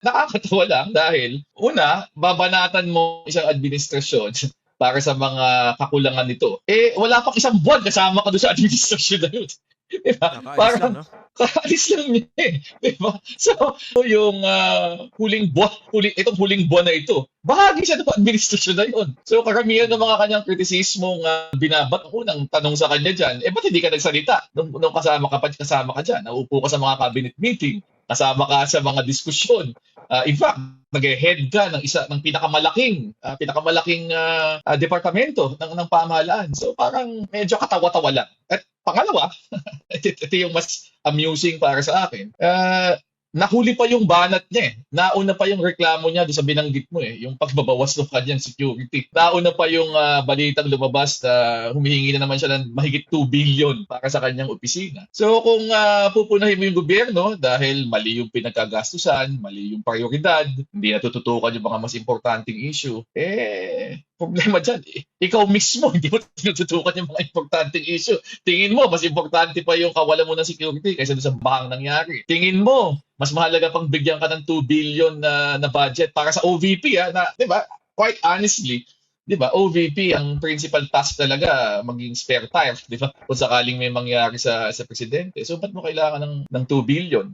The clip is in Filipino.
nakakatawa lang dahil una, babanatan mo isang administrasyon para sa mga kakulangan nito. Eh, wala pang isang buwan kasama ka doon sa administrasyon na yun. Diba? Nakaalis Parang lang, no? kakaalis lang niya eh. Diba? So, yung ah, huling buwan, huling, itong huling buwan na ito, bahagi siya ng administrasyon na yun. So, karamihan ng mga kanyang kritisismong uh, binabat, ang unang tanong sa kanya dyan, eh, ba't hindi ka nagsalita nung, nung kasama ka pa, kasama ka dyan? Naupo ka sa mga cabinet meeting, kasama ka sa mga diskusyon. Ah, in fact, nag-head ka ng isa ng pinakamalaking ah, pinakamalaking ah, ah, departamento ng ng pamahalaan. So parang medyo katawa-tawa lang. At pangalawa, ito, ito yung mas amusing para sa akin. Ah, nahuli pa yung banat niya eh. Nauna pa yung reklamo niya doon sa binanggit mo eh, yung pagbabawas ng kanyang security. Nauna pa yung ah, balitang lumabas na humihingi na naman siya ng mahigit 2 billion para sa kanyang opisina. So kung ah, pupunahin mo yung gobyerno dahil mali yung pinagkagastusan, mali yung prioridad, hindi natututukan yung mga mas importanteng issue, eh problema dyan eh. Ikaw mismo, hindi mo tinututukan yung mga importanteng issue. Tingin mo, mas importante pa yung kawalan mo ng security kaysa sa bahang nangyari. Tingin mo, mas mahalaga pang bigyan ka ng 2 billion na, na budget para sa OVP, ha, na, di ba? Quite honestly, di ba, OVP, ang principal task talaga, maging spare tire, di ba? Kung sakaling may mangyari sa, sa presidente. So, ba't mo kailangan ng, ng 2 billion?